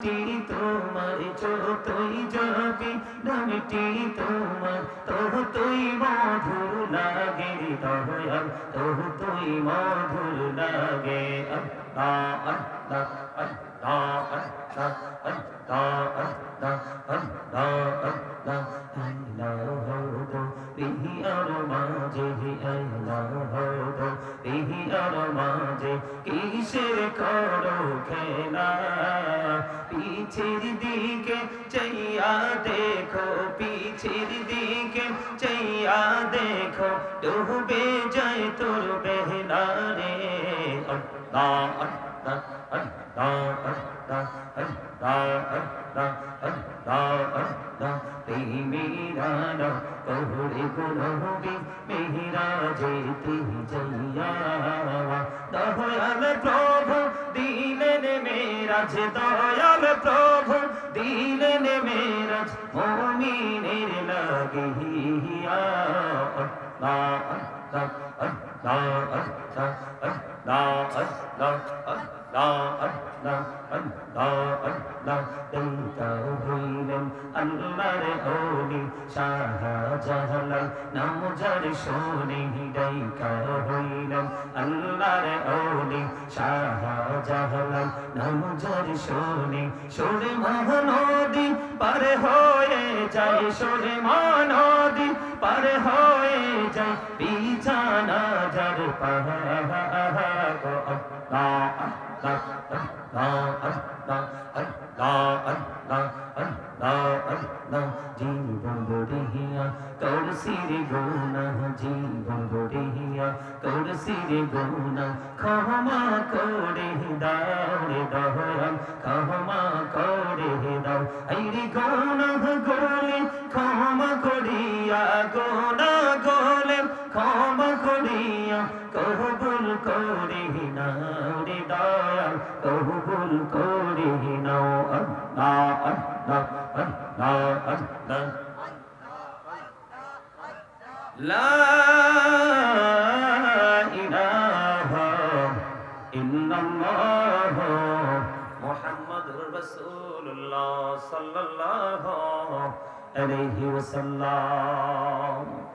তোমার যতই যাবি নামটি তোমার তহতই মধুর লাগে দয়াল তহতই মধুর লাগে পিহিয়ার মাঝে পিহিয়ার মাঝে কিসের করো খেলা পিছের দিকে চাইয়া দেখো, পিছের দিকে চাইয়া দেখো, ডুবে যায় তোর বেহনা কহুরে মেহরা যেতে যাইয়া। দয়াল প্রভু দিলেন মেরাজ দয়াল প্রভু দিলেন মেরাজ মমিনের লাগিয়া হইলেন আল্লাহর ওলি শাহজাহালাল নাম যার শোনে হৃদয় হইলেন আল্লাহর ওলি শাহ শাহজালাল নাম যার শোনে সোরে মহানদী, পারে হয়ে যায় সোরে মহানদী, পারে হয়ে যায় বিছানা যার পাহা জীবন গড়িয়া তোর সিরে গোনা জীবন গড়িয়া তোর সিরে গোনা ক্ষমা করে দাও রে দয়াল ক্ষমা করে দাও এই রে গোনা গোলে ক্ষমা করিয়া গোনা গোলে ক্ষমা করিয়া কবুল করে كهب الكاره نو لا إله إلا الله محمد رسول الله صلى الله عليه وسلم.